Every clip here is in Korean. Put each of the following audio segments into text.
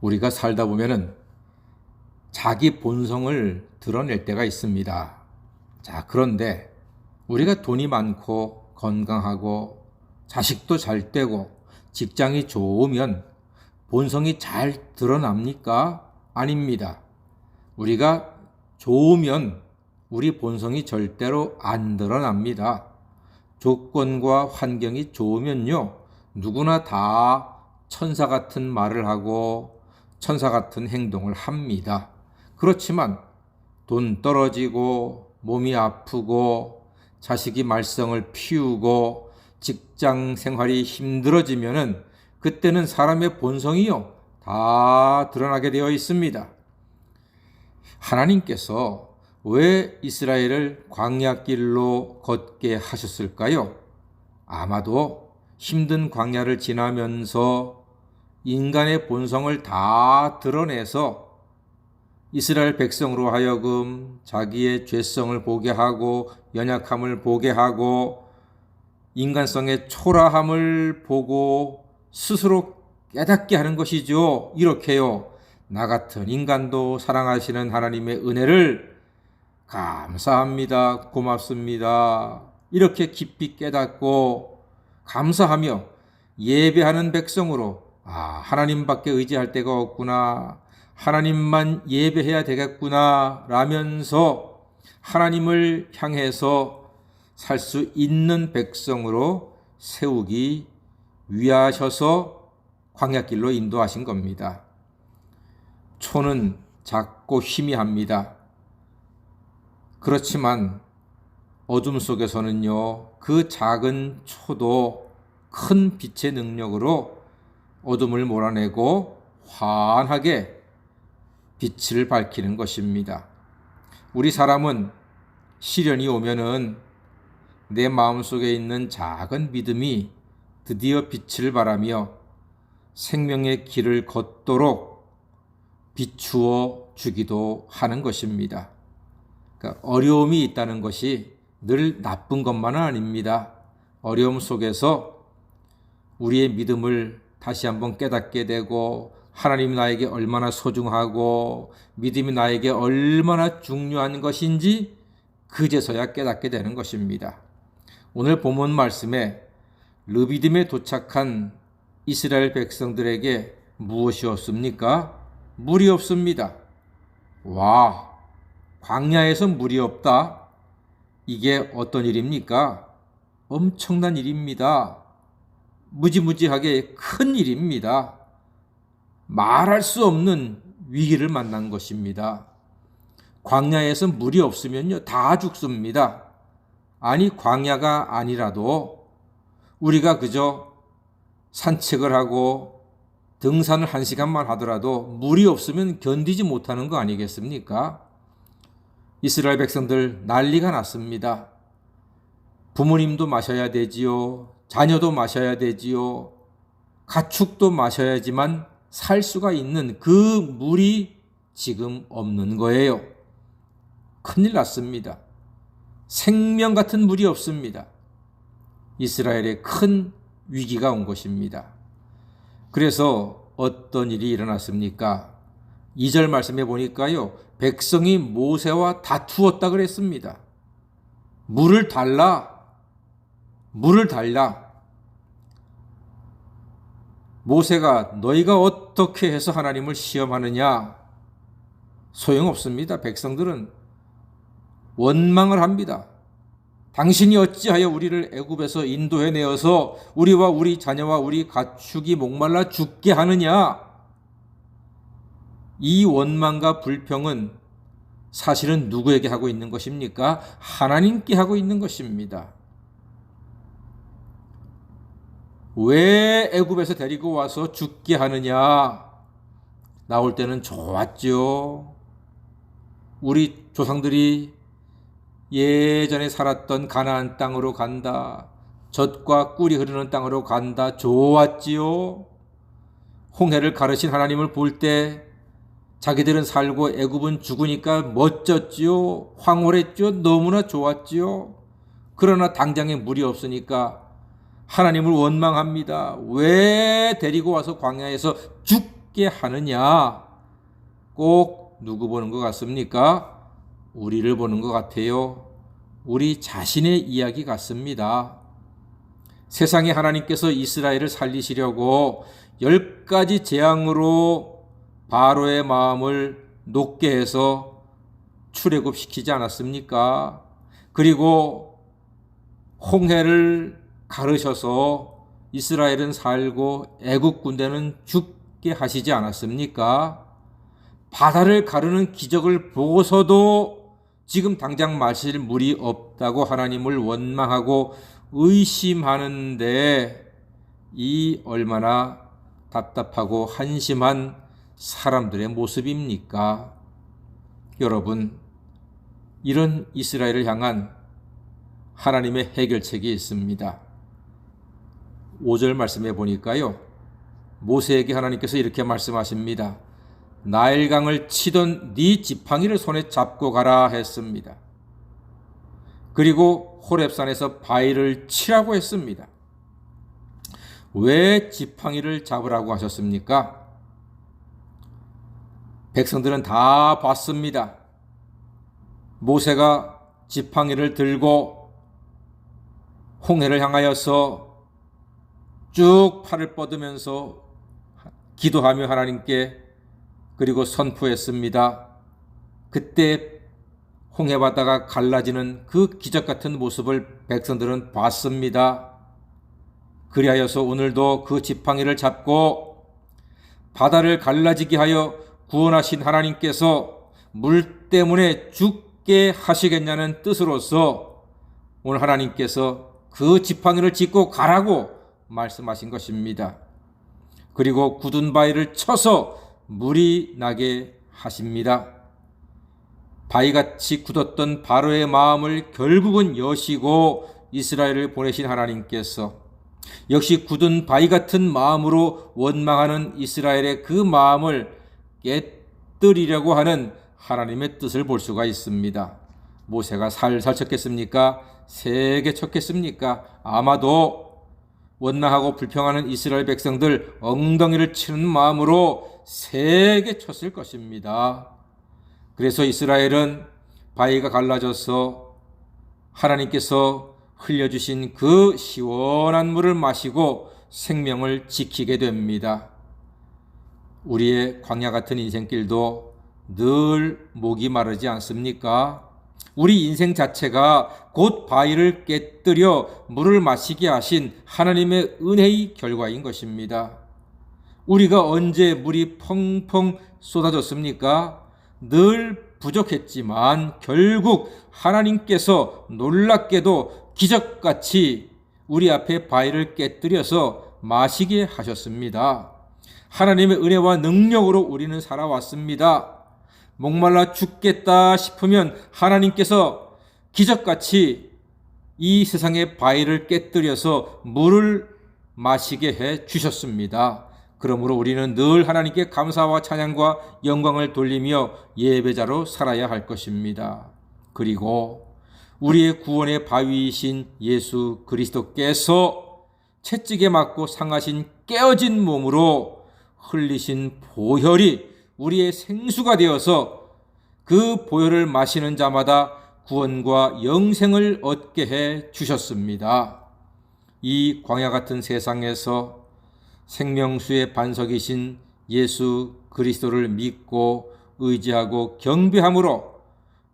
우리가 살다 보면은 자기 본성을 드러낼 때가 있습니다. 자, 그런데 우리가 돈이 많고 건강하고 자식도 잘 되고 직장이 좋으면 본성이 잘 드러납니까? 아닙니다. 우리가 좋으면 우리 본성이 절대로 안 드러납니다. 조건과 환경이 좋으면요, 누구나 다 천사 같은 말을 하고 천사 같은 행동을 합니다. 그렇지만 돈 떨어지고 몸이 아프고 자식이 말썽을 피우고 직장 생활이 힘들어지면은 그때는 사람의 본성이요 다 드러나게 되어 있습니다. 하나님께서 왜 이스라엘을 광야길로 걷게 하셨을까요? 아마도 힘든 광야를 지나면서 인간의 본성을 다 드러내서 이스라엘 백성으로 하여금 자기의 죄성을 보게 하고 연약함을 보게 하고 인간성의 초라함을 보고 스스로 깨닫게 하는 것이죠. 이렇게요. 나 같은 인간도 사랑하시는 하나님의 은혜를 감사합니다. 고맙습니다. 이렇게 깊이 깨닫고 감사하며 예배하는 백성으로 아, 하나님밖에 의지할 데가 없구나. 하나님만 예배해야 되겠구나. 라면서 하나님을 향해서 살 수 있는 백성으로 세우기 위하셔서 광야길로 인도하신 겁니다. 초는 작고 희미합니다. 그렇지만 어둠 속에서는요, 그 작은 초도 큰 빛의 능력으로 어둠을 몰아내고 환하게 빛을 밝히는 것입니다. 우리 사람은 시련이 오면은 내 마음속에 있는 작은 믿음이 드디어 빛을 발하며 생명의 길을 걷도록 비추어 주기도 하는 것입니다. 그러니까 어려움이 있다는 것이 늘 나쁜 것만은 아닙니다. 어려움 속에서 우리의 믿음을 다시 한번 깨닫게 되고 하나님이 나에게 얼마나 소중하고 믿음이 나에게 얼마나 중요한 것인지 그제서야 깨닫게 되는 것입니다. 오늘 본문 말씀에 르비딤에 도착한 이스라엘 백성들에게 무엇이 없습니까? 물이 없습니다. 와, 광야에서 물이 없다? 이게 어떤 일입니까? 엄청난 일입니다. 무지무지하게 큰 일입니다. 말할 수 없는 위기를 만난 것입니다. 광야에서 물이 없으면요, 다 죽습니다. 아니, 광야가 아니라도 우리가 그저 산책을 하고 등산을 한 시간만 하더라도 물이 없으면 견디지 못하는 거 아니겠습니까? 이스라엘 백성들 난리가 났습니다. 부모님도 마셔야 되지요. 자녀도 마셔야 되지요. 가축도 마셔야지만 살 수가 있는 그 물이 지금 없는 거예요. 큰일 났습니다. 생명 같은 물이 없습니다. 이스라엘에 큰 위기가 온 것입니다. 그래서 어떤 일이 일어났습니까? 2절 말씀해 보니까요. 백성이 모세와 다투었다 그랬습니다. 물을 달라. 물을 달라. 모세가 너희가 어떻게 해서 하나님을 시험하느냐? 소용없습니다. 백성들은 원망을 합니다. 당신이 어찌하여 우리를 애굽에서 인도해 내어서 우리와 우리 자녀와 우리 가축이 목말라 죽게 하느냐? 이 원망과 불평은 사실은 누구에게 하고 있는 것입니까? 하나님께 하고 있는 것입니다. 왜 애굽에서 데리고 와서 죽게 하느냐? 나올 때는 좋았죠. 우리 조상들이 예전에 살았던 가나안 땅으로 간다. 젖과 꿀이 흐르는 땅으로 간다. 좋았지요. 홍해를 가르신 하나님을 볼 때 자기들은 살고 애굽은 죽으니까 멋졌지요. 황홀했죠. 너무나 좋았지요. 그러나 당장에 물이 없으니까 하나님을 원망합니다. 왜 데리고 와서 광야에서 죽게 하느냐? 꼭 누구 보는 것 같습니까? 우리를 보는 것 같아요. 우리 자신의 이야기 같습니다. 세상에 하나님께서 이스라엘을 살리시려고 열 가지 재앙으로 바로의 마음을 높게 해서 출애굽시키지 않았습니까? 그리고 홍해를 가르셔서 이스라엘은 살고 애국 군대는 죽게 하시지 않았습니까? 바다를 가르는 기적을 보고서도 지금 당장 마실 물이 없다고 하나님을 원망하고 의심하는데 이 얼마나 답답하고 한심한 사람들의 모습입니까? 여러분, 이런 이스라엘을 향한 하나님의 해결책이 있습니다. 5절 말씀해 보니까요. 모세에게 하나님께서 이렇게 말씀하십니다. 나일강을 치던 네 지팡이를 손에 잡고 가라 했습니다. 그리고 호렙산에서 바위를 치라고 했습니다. 왜 지팡이를 잡으라고 하셨습니까? 백성들은 다 봤습니다. 모세가 지팡이를 들고 홍해를 향하여서 쭉 팔을 뻗으면서 기도하며 하나님께 그리고 선포했습니다. 그때 홍해 바다가 갈라지는 그 기적 같은 모습을 백성들은 봤습니다. 그리하여서 오늘도 그 지팡이를 잡고 바다를 갈라지게 하여 구원하신 하나님께서 물 때문에 죽게 하시겠냐는 뜻으로서 오늘 하나님께서 그 지팡이를 짚고 가라고 말씀하신 것입니다. 그리고 굳은 바위를 쳐서 물이 나게 하십니다. 바위같이 굳었던 바로의 마음을 결국은 여시고 이스라엘을 보내신 하나님께서 역시 굳은 바위 같은 마음으로 원망하는 이스라엘의 그 마음을 깨뜨리려고 하는 하나님의 뜻을 볼 수가 있습니다. 모세가 살살 쳤겠습니까? 세게 쳤겠습니까? 아마도 원망하고 불평하는 이스라엘 백성들 엉덩이를 치는 마음으로 세게 쳤을 것입니다. 그래서 이스라엘은 바위가 갈라져서 하나님께서 흘려주신 그 시원한 물을 마시고 생명을 지키게 됩니다. 우리의 광야 같은 인생길도 늘 목이 마르지 않습니까? 우리 인생 자체가 곧 바위를 깨뜨려 물을 마시게 하신 하나님의 은혜의 결과인 것입니다. 우리가 언제 물이 펑펑 쏟아졌습니까? 늘 부족했지만 결국 하나님께서 놀랍게도 기적같이 우리 앞에 바위를 깨뜨려서 마시게 하셨습니다. 하나님의 은혜와 능력으로 우리는 살아왔습니다. 목말라 죽겠다 싶으면 하나님께서 기적같이 이 세상의 바위를 깨뜨려서 물을 마시게 해 주셨습니다. 그러므로 우리는 늘 하나님께 감사와 찬양과 영광을 돌리며 예배자로 살아야 할 것입니다. 그리고 우리의 구원의 바위이신 예수 그리스도께서 채찍에 맞고 상하신 깨어진 몸으로 흘리신 보혈이 우리의 생수가 되어서 그 보혈을 마시는 자마다 구원과 영생을 얻게 해 주셨습니다. 이 광야 같은 세상에서 생명수의 반석이신 예수 그리스도를 믿고 의지하고 경배함으로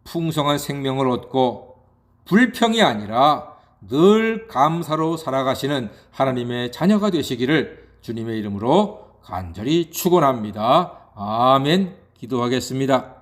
풍성한 생명을 얻고 불평이 아니라 늘 감사로 살아가시는 하나님의 자녀가 되시기를 주님의 이름으로 간절히 축원합니다. 아멘. 기도하겠습니다.